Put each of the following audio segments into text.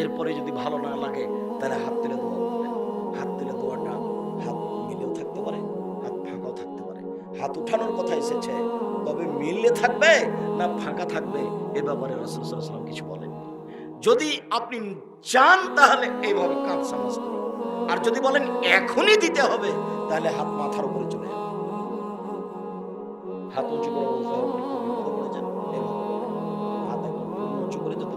এরপরে যদি ভালো না লাগে, তাহলে হাত তুলে দোয়া করবেন হাত তুলে দোয়াটা হাত মিলেও থাকতে পারে, হাত ফাঁকাও থাকতে পারে। হাত উঠানোর কথা এসেছে, তবে মিললে থাকবে না ফাঁকা থাকবে? এ ব্যাপারে রসুল সাল্লাম কিছু বলেন যদি আপনি চান তাহলে এইভাবে কাঁধ সামাজ আর যদি বলেন এখনই দিতে হবে, তাহলে হাত মাথার উপরে চলে যাবে হাত উঁচু করে বলতে হবে। হাত উঁচু করে যাতে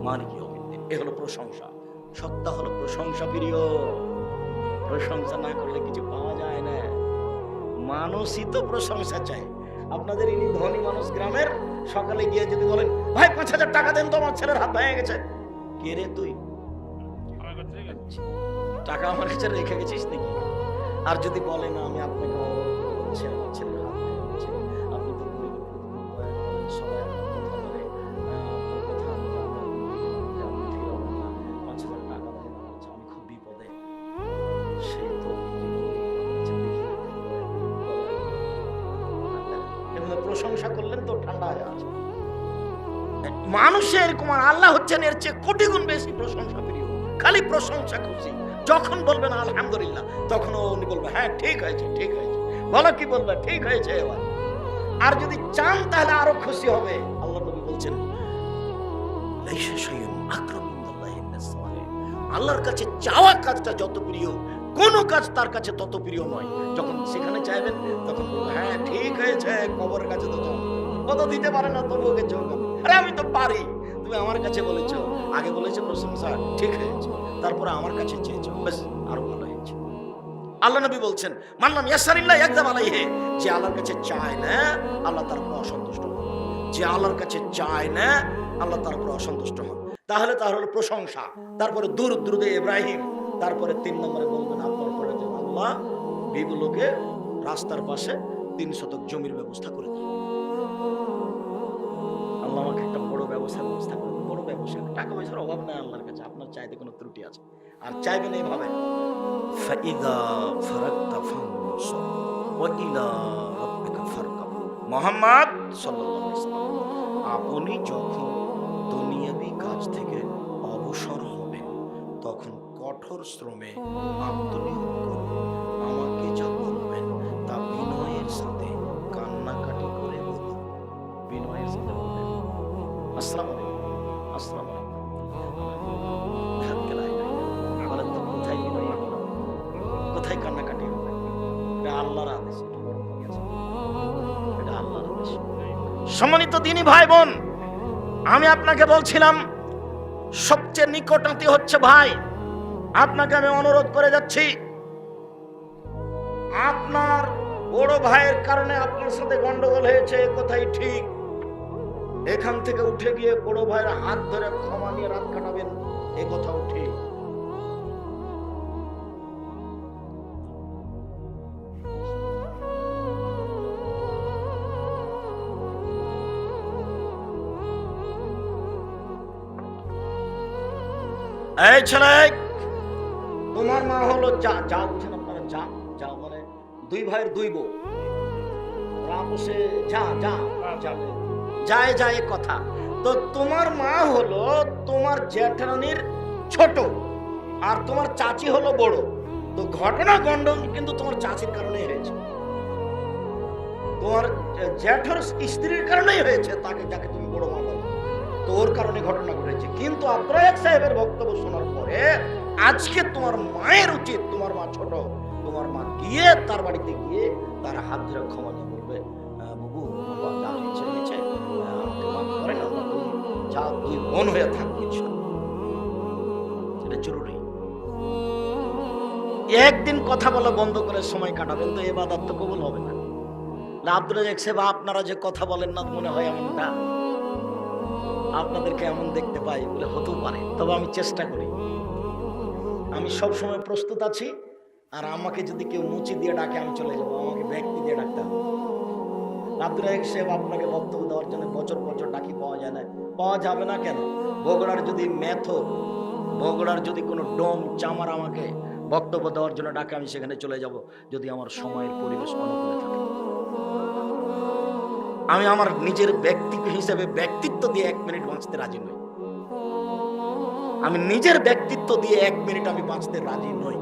রহিম মালিক ইয়াউমিদ্দিন এ হলো প্রশংসা। সত্তা হলো প্রশংসা, প্রিয়। প্রশংসা না করলে কিছু পাওয়া যায় না। মানুষই তো প্রশংসা চায়। আপনাদের ইনি ধনী মানুষ গ্রামের, সকালে গিয়ে যদি বলেন, ভাই, পাঁচ হাজার টাকা দেন তো, আমার ছেলের হাত ভেঙে গেছে। কে রে তুই? টাকা আমার কাছে রেখে গেছিস নাকি? আর যদি বলে না আমি আপনাকে ছেলের হাত এভাবে প্রশংসা করলেন তো ঠান্ডা হয়ে আছে। মানুষের কুমার আল্লাহ হচ্ছেন এর চেয়ে কোটি গুণ বেশি প্রশংসা প্রিয়। খালি প্রশংসা খুশি। যখন বলবেন আলহামদুলিল্লাহ তখন উনি বলবে হ্যাঁ ঠিক হয়েছে ঠিক হয়েছে। বলো কি বলবে? ঠিক হয়েছে এবার। আর যদি চান তাহলে আরও খুশি হবে। আল্লাহ নবী বলছেন। আল্লাহর কাছে চাওয়া কাজটা যত প্রিয় কোন কাজ তার কাছে তত প্রিয় নয় যখন সেখানে চাইবেন, তখন হ্যাঁ ঠিক হয়েছে, কবরের কাছে তো কত দিতে পারে না গেছে ওখানে আরে, আমি তো পারি। তুমি আমার কাছে বলেছ, আগে বলেছ প্রশংসা ঠিক হয়েছে। তারপরে আমার কাছে চেয়েছো বেশ আরও ভালো হয়েছে। আল্লাহ নবী বলছেন, মানলাম ইয়াসারিল্লাহ একদম আলাইহে। যে আল্লাহর কাছে চায় না, আল্লাহ তার উপর অসন্তুষ্ট হন। যে আল্লাহর কাছে চায় না, আল্লাহ তার উপর অসন্তুষ্ট হন। তাহলে তার হলো প্রশংসা। তারপরে দূর দ্রুদে ইব্রাহিম। তারপরে তিন নম্বরে বলবেন, আপনার প্রয়োজন আল্লাহ বিগুলোকে রাস্তার পাশে তিন শতক জমির ব্যবস্থা করে দিন আল্লাহ আমাকে একটা বড় ব্যবসার ব্যবস্থা করে দিন বড় ব্যবসা। টাকা পয়সার অভাব নাই আল্লাহর কাছে, আপনার চাইতে কোনো ত্রুটি আছে। আর চাইবেন এইভাবে মুহাম্মদ আপনি যখন দুনিয়াবি কাজ থেকে অবসর কঠোর শ্রমে আত্মনিয়োগ করুন। আমাকে যা বলবেন তা বিনয়ের সাথে কান্নাকাটি করে বলুন। বিনয়ের সাথে বলবেন আসসালামু আলাইকুম আসসালামু আলাইকুম। কোথায় বিনয় কোথায় কান্নাকাটি হবে? এটা আল্লাহর আদেশ এটা বড় কথা আছে। এটা আল্লাহর আদেশ। সম্মানিত দিনী ভাই বোন আমি আপনাকে বলছিলাম সবচেয়ে নিকটাতি হচ্ছে ভাই। আপনাকে আমি অনুরোধ করে যাচ্ছি। আপনার বড় ভাইয়ের কারণে আপনার সাথে গন্ডগোল হয়েছে, এ কথাই ঠিক। এখান থেকে উঠে গিয়ে বড় ভাইয়ের হাত ধরে ক্ষমা নিয়ে রাত কাটাবেন, এ কথাও ঠিক। এই ছেলে তোমার মা হলো যা যা বুঝেন আপনারা, যা যা মানে দুই ভাইয়ের দুই বউ। রামসে যা যা যাবে যায় যায় কথা। তো তোমার মা হলো তোমার জ্যাঠানির ছোট আর তোমার চাচি হলো বড়। তো ঘটনা গন্ডন কিন্তু তোমার চাচির কারণেই হয়েছে। তোমার জ্যাঠার স্ত্রীর কারণেই হয়েছে তাকে, যাকে তুমি বড় মা বলো। তো ওর কারণে ঘটনা ঘটেছে। কিন্তু আব্রাহিম সাহেবের বক্তব্য শোনার পরে আজকে তোমার মায়ের উচিত, তোমার মা ছোট তোমার মা গিয়ে তার বাড়িতে গিয়ে তার হাত ধরে ক্ষমা নিয়ে বলবে বাবু যা দুই বোন হয়ে থাকব। এটা জরুরি। একদিন কথা বলা বন্ধ করে সময় কাটাবেন তো এ বাদার তো কবুল হবে না। আব্দুল রাজাক সাহেব, আপনারা যে কথা বলেন না, মনে হয় এমনটা আপনাদেরকে এমন দেখতে পাই বলে হতেও পারে, তবে আমি চেষ্টা করি। আমি সব সময় প্রস্তুত আছি, আর আমাকে যদি কেউ মুচি দিয়ে ডাকে, আমি চলে যাব। আমাকে ব্যক্তি দিয়ে ডাকতে হবে। আব্দুল রাহিক সাহেব আপনাকে বক্তব্য দেওয়ার জন্য বছর বছর ডাকি, পাওয়া যায় না। পাওয়া যাবে না কেন? বগুড়ার যদি মেথর বগুড়ার যদি কোনো ডোম চামার আমাকে বক্তব্য দেওয়ার জন্য ডাকে, আমি সেখানে চলে যাব। যদি আমার সময়ের পরিবেশ অনুকূলে থাকে। আমি আমার নিজের ব্যক্তি হিসেবে ব্যক্তিত্ব দিয়ে এক মিনিট বাঁচতে রাজি নই। আমি নিজের ব্যক্তিত্ব দিয়ে এক মিনিট আমি বাঁচতে রাজি নই।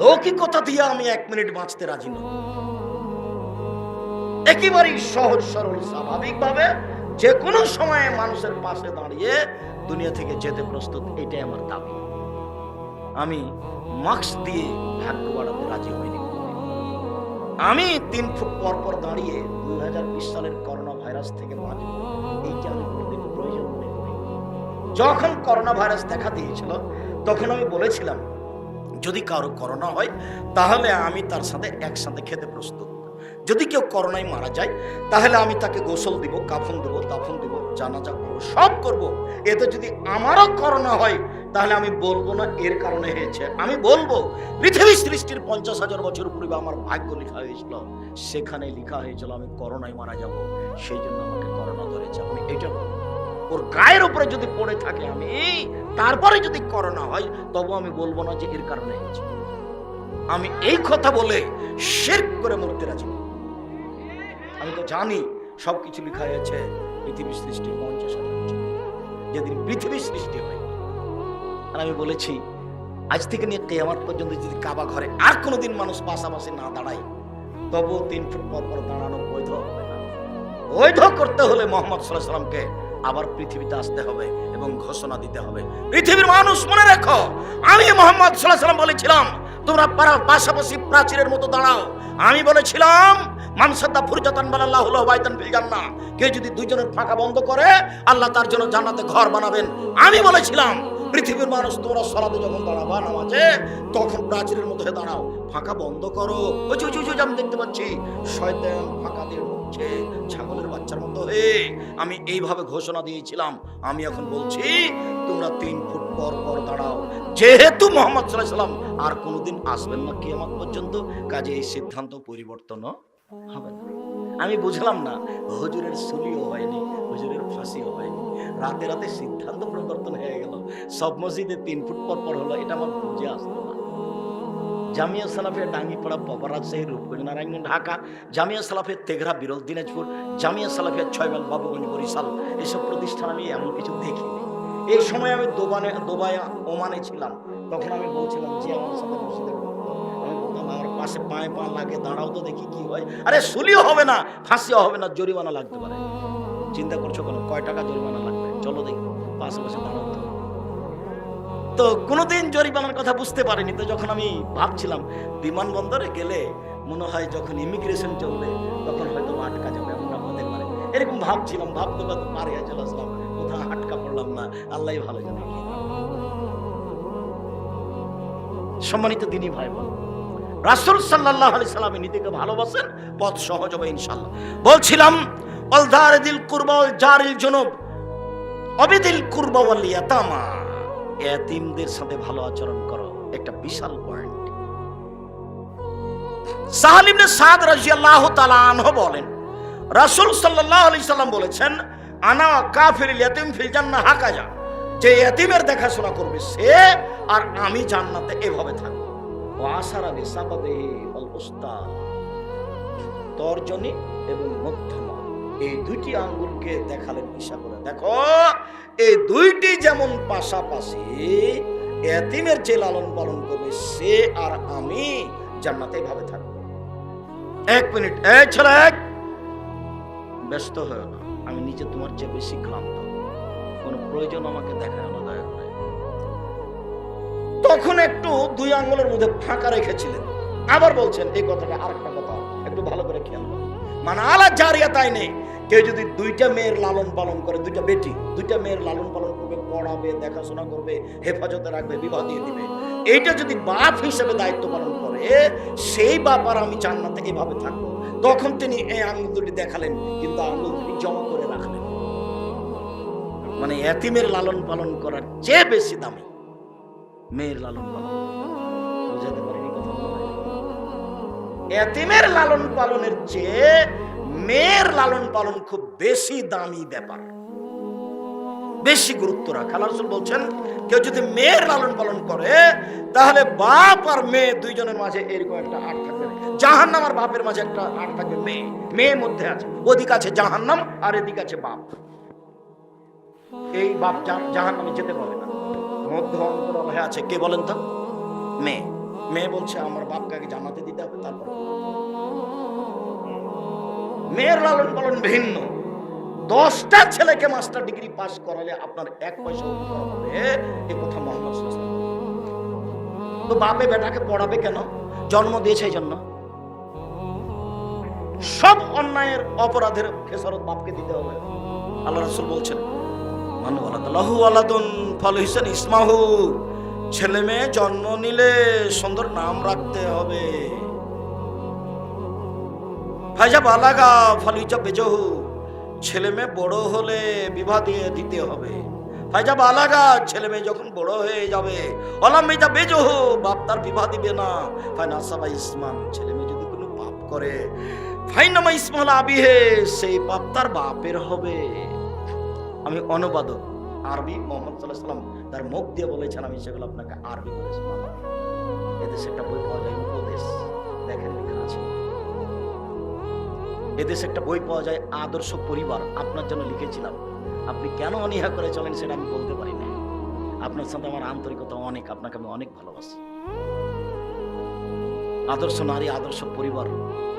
লৌকিকতা দিয়ে আমি এক মিনিট বাঁচতে রাজি নই। একেবারেই সহজ, সরল, স্বাভাবিকভাবে যে কোনো সময়ে মানুষের পাশে দাঁড়িয়ে দুনিয়া থেকে যেতে প্রস্তুত, এটাই আমার দাবি। আমি মাস্ক দিয়ে ভাগ্য বাড়াতে রাজি হইনি। আমি তিন ফুট পর পর দাঁড়িয়ে দুই হাজার বিশ সালের করোনা ভাইরাস থেকে বাঁচব, এইটা আমি কোনোদিন প্রয়োজন করি যখন করোনা ভাইরাস দেখা দিয়েছিল, তখন আমি বলেছিলাম, যদি কারও করোনা হয়, তাহলে আমি তার সাথে একসাথে খেতে প্রস্তুত। যদি কেউ করোনায় মারা যায়, তাহলে আমি তাকে গোসল দিব, কাফন দেবো, দাফন দিব, জানাজা করব, সব করব। এতে যদি আমারও করোনা হয়, তাহলে আমি বলব না, এর কারণে হয়েছে। আমি বলব, পৃথিবী সৃষ্টির পঞ্চাশ হাজার বছর পূর্বে আমার ভাগ্য লেখা হয়েছিল। সেখানে লেখা হয়েছিল, আমি করোনায় মারা যাব, সেই জন্য আমাকে করোনা ধরেছে। আমি এটা বলব। ওর গায়ের উপরে যদি পড়ে থাকে আমি, তারপরে যদি করোনা হয় তবু আমি বলব না যে এর কারণে হয়েছে। আমি এই কথা বলে শের করে মরতে রাজি আমি তো জানি সবকিছু লেখা হয়েছে পৃথিবী সৃষ্টির পঞ্চাশ যেদিন পৃথিবী সৃষ্টি হয়, আর আমি বলেছি, আজ থেকে নিয়ে কেয়ামাত পর্যন্ত যদি কাবা ঘরে আর কোনোদিন মানুষ পাশাপাশি না দাঁড়ায়, তবুও তিন ফুট পর পর দাঁড়ানো বৈধ হবে না। বৈধ করতে হলে মোহাম্মদ সাল্লাহ সাল্লামকে আবার পৃথিবীতে আসতে হবে এবং ঘোষণা দিতে হবে। পৃথিবীর মানুষ মনে রেখো আমি মোহাম্মদ সাল্লাহ বলেছিলাম তোমরা পাশাপাশি প্রাচীরের মতো দাঁড়াও। আমি বলেছিলাম মানসাদ্দা ফুরজাতান বানাল্লাহ হলো বাইতান ফিল জান্নাহ। কেউ যদি দুইজনের ফাঁকা বন্ধ করে আল্লাহ তার জন্য জান্নাতে ঘর বানাবেন। আমি বলেছিলাম পৃথিবীর মানুষ তোমরা সলাতে যখন দাঁড়াবা নামাজে তখন প্রাচীরের মধ্যে দাঁড়াও। ফাঁকা বন্ধ করো। ওই যে, আমি দেখতে পাচ্ছি শয়তান ফাঁকা দিয়ে ঢুকছে ছাগলের বাচ্চার মতো হয়ে আমি এইভাবে ঘোষণা দিয়েছিলাম। আমি এখন বলছি, তোমরা তিন ফুট পর পর দাঁড়াও। যেহেতু মোহাম্মদ সাল্লাহ সাল্লাম আর কোনোদিন আসবেন না কিয়ামত পর্যন্ত, কাজে এই সিদ্ধান্ত পরিবর্তনও হবে না। আমি বুঝলাম না, হজুরের সুলিও হয়নি, হজুরের ফাঁসিও হয়নি। রাতে রাতে সিদ্ধান্ত পরিবর্তন হয়ে গেল। সব মসজিদে তিন ফুট পর পর হলো, এটা আমার বুঝে আসতো না। জামিয়া সালাফের ডাঙ্গিপাড়া পপারাজ সেই রূপগঞ্জ নারায়ণ ঢাকা, জামিয়া সালাফের তেঘরা, বিরল দিনাজপুর, জামিয়া সালাফের ছয়মাইল বাবুগঞ্জ বরিশাল, এসব প্রতিষ্ঠান আমি এমন কিছু দেখিনি। এই সময় আমি দোবানে, দোবায় ওমানে ছিলাম। তখন আমি বলছিলাম যে আমার সাথে বলতাম আমার পাশে পায়ে পা লাগে, দাঁড়াও তো দেখি কি হয়। আরে, সুলিও হবে না, ফাঁসিও হবে না, জরিমানা লাগতে পারে। চিন্তা করছ কেন? কয় টাকা জরিমানা লাগবে? চলো দেখি, পাশে পাশে দাঁড়াও তো। তো কোনোদিন জরিমানার কথা বুঝতে পারিনি। তো যখন আমি ভাবছিলাম, বিমানবন্দরে গেলে মনে হয় যখন ইমিগ্রেশন চলবে তখন হয়তো আটকা যাবে এমনটা হতে পারে এরকম ভাবছিলাম, ভাবতে ভাবতে পারে, চলে আসলাম। কোথাও আটকা পড়লাম না। আল্লাহ ভালো জানে। সম্মানিত দিনই ভাই বোন রাসুল সাল্লাহ আলি সাল্লামে নীতিকে ভালোবাসেন, পথ সহজ হবে ইনশাল্লাহ বলছিলাম অলদার দিল কুরবাল জারিল জনব, অবিদিল কুরবাওয়াল ইয়াতামা। এতিমদের সাথে ভালো আচরণ করো। একটা বিশাল পয়েন্ট সাহাল ইবনে সাদ বলেন, রাসূল সাল্লাল্লাহু আলাইহি সাল্লাম বলেছেন, আনা যে দেখাশোনা করবে সে, আর আমি জান্নাতে এভাবে থাকব। ও আল তর্জনী এবং মধ্যমা। এই দুইটি আঙ্গুলকে দেখালেন ইশা করে। দেখো এই দুইটি যেমন পাশাপাশি এতিমের যে লালন পালন করবে, সে আর আমি জান্নাতে ভাবে থাকব। এক মিনিট, এই ছেলে এক। ব্যস্ত হয়ে না, আমি নিজে তোমার চেয়ে বেশি ক্লান্ত। কোনো প্রয়োজন আমাকে দেখায় না, দয়া করে। তখন একটু দুই আঙ্গুলের মধ্যে ফাঁকা রেখেছিলেন। আবার বলছেন, এই কথাটা আরেকটা কথা, একটু ভালো করে খেয়াল মানে আলা জারিয়া তাই নেই। কেউ যদি দুইটা মেয়ের লালন পালন করে, দুইটা বেটি, দুইটা মেয়ের লালন পালন করবে, পড়াবে, দেখাশোনা করবে, হেফাজতে রাখবে, বিবাহ দিয়ে দিবে। এইটা যদি বাপ হিসেবে দায়িত্ব পালন করে, সেই বাপ আর আমি জান্নাতে এভাবে থাকব। তখন তিনি এই আঙ্গুল দুটি দেখালেন, কিন্তু আঙ্গুল দুটি জমা করে রাখলেন। মানে এতিমের লালন পালন করার চেয়ে বেশি দামি মেয়ের লালন পালন। বুঝাতে পারিনি কথা এতিমের লালন পালনের চেয়ে মেয়ের লালন পালন খুব বেশি দামি ব্যাপার। বেশি গুরুত্ব রাখা। আল্লাহ বলছেন, কেউ যদি মেয়ের লালন পালন করে, তাহলে বাপ আর মেয়ে দুইজনের মাঝে এরকম একটা আট থাকবে জাহান্নাম আর বাপের মাঝে একটা আট থাকবে মেয়ে। মেয়ের মধ্যে আছে। ওদিক আছে জাহান্নাম আর এদিক আছে বাপ। এই বাপ জাহান্নামে যেতে পারবে না। মধ্য অন্তরাল হয়ে আছে। কে বলেন তো? মেয়ে। মেয়ে বলছে, আমার বাপকে আগে জানাতে দিতে হবে, তারপর মেয়ের লালন পালন ভিন্ন। দশটা ছেলেকে মাস্টার ডিগ্রি পাস করালে আপনার এক পয়সা হবে। এ কথা মোহাম্মদ। তো বাপে বেটাকে পড়াবে কেন? জন্ম দিয়েছে এই জন্য। সব অন্যায়ের অপরাধের খেসারত বাপকে দিতে হবে। আল্লাহ রসুল বলছেন আলাদু আলাদুন ফল হিসেন ইসমাহু। ছেলে মেয়ে জন্ম নিলে সুন্দর নাম রাখতে হবে। ফাইজা বালাগা ফালিজা বেজহু, ছেলে মেয়ে বড় হলে বিবাহ দিয়ে দিতে হবে। ফাইজা বালাগা, ছেলে মেয়ে যখন বড় হয়ে যাবে অলাম মেজা বেজহু, বাপ তার বিবাহ দিবে না। ফাইনা সাবা ইসমান, ছেলে মেয়ে যদি কোনো পাপ করে ফাইনামা ইসমাল আবিহে, সেই পাপ তার বাপের হবে। আমি অনুবাদক আরবি মোহাম্মদ সাল্লাহ সাল্লাম তার মুখ দিয়ে বলেছেন, আমি সেগুলো আপনাকে আরবি বলে শোনালাম। এদেশে একটা বই পাওয়া যায়, উপদেশ। দেখেন লেখা আছে। এদেশে একটা বই পাওয়া যায়, আদর্শ পরিবার। আপনার জন্য লিখেছিলাম। আপনি কেন অনীহা করে চলেন সেটা আমি বলতে পারি না আপনার সাথে আমার আন্তরিকতা অনেক, আপনাকে আমি অনেক ভালোবাসি। আদর্শ নারী, আদর্শ পরিবার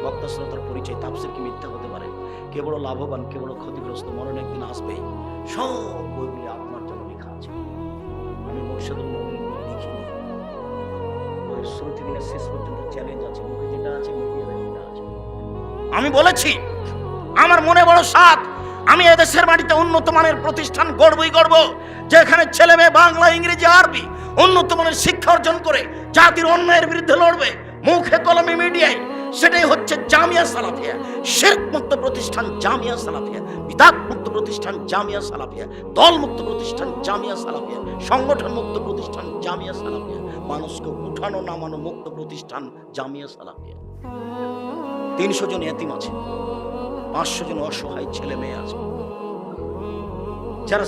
বক্তা শ্রোতার পরিচয় তাপসের কি মিথ্যা হতে পারে? কে বড় লাভবান, কে বড় ক্ষতিগ্রস্ত, মরণ একদিন আসবে সব বইগুলি আপনার জন্য লেখা আছে। আমি মুর্শিদুল লিখিনি। বইয়ের শুরু থেকে নিয়ে শেষ পর্যন্ত চ্যালেঞ্জ আছে আমি বলেছি, আমার মনে বড় সাত আমি এদেশের মাটিতে উন্নত মানের প্রতিষ্ঠান গড়বই গড়ব, যেখানে ছেলে মেয়ে, বাংলা, ইংরেজি, আরবি উন্নত মানের শিক্ষা অর্জন করে জাতির অন্যায়ের বিরুদ্ধে লড়বে। মুখে কলমে মিডিয়ায়, সেটাই হচ্ছে জামিয়া সালাফিয়া। মুক্ত প্রতিষ্ঠান জামিয়া সালাফিয়া বিদাত মুক্ত প্রতিষ্ঠান জামিয়া সালাফিয়া দল মুক্ত প্রতিষ্ঠান জামিয়া সালাফিয়া সংগঠন মুক্ত প্রতিষ্ঠান জামিয়া সালাফিয়া। মানুষকে উঠানো, নামানো মুক্ত প্রতিষ্ঠান জামিয়া সালাফিয়া। তিনশো জন এতিম আছে, পাঁচশো জন অসহায় ছেলে মেয়ে আছে। যারা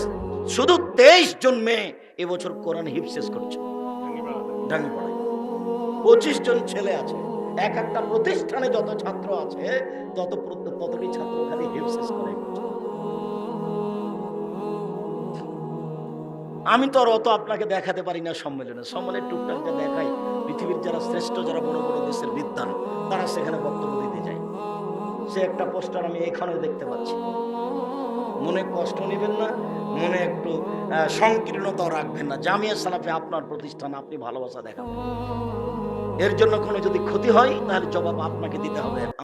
শুধু তেইশ জন মেয়ে এবছর কোরআন হিপ শেষ করছে পঁচিশ জন ছেলে আছে, এক একটা প্রতিষ্ঠানে যত ছাত্র আছে, তত ততটি ছাত্র খালি হিপ শেষ করে। আমি তো আর অত আপনাকে দেখাতে পারি না সম্মেলনে। সম্মেলনে টুকটাকটা দেখাই পৃথিবীর যারা শ্রেষ্ঠ, যারা বড় বড় দেশের বিদ্যান তারা সেখানে বক্তব্য দিতে যায়। সে একটা পোস্টার আমি এখানেও দেখতে পাচ্ছি। মনে কষ্ট নেবেন না, মনে একটু সংকীর্ণতাও রাখবেন না। জামিয়া সালাফে আপনার প্রতিষ্ঠান, আপনি ভালোবাসা দেখাবেন। এর জন্য কোনো যদি ক্ষতি হয়, তাহলে জবাব আপনাকে দিতে হবে।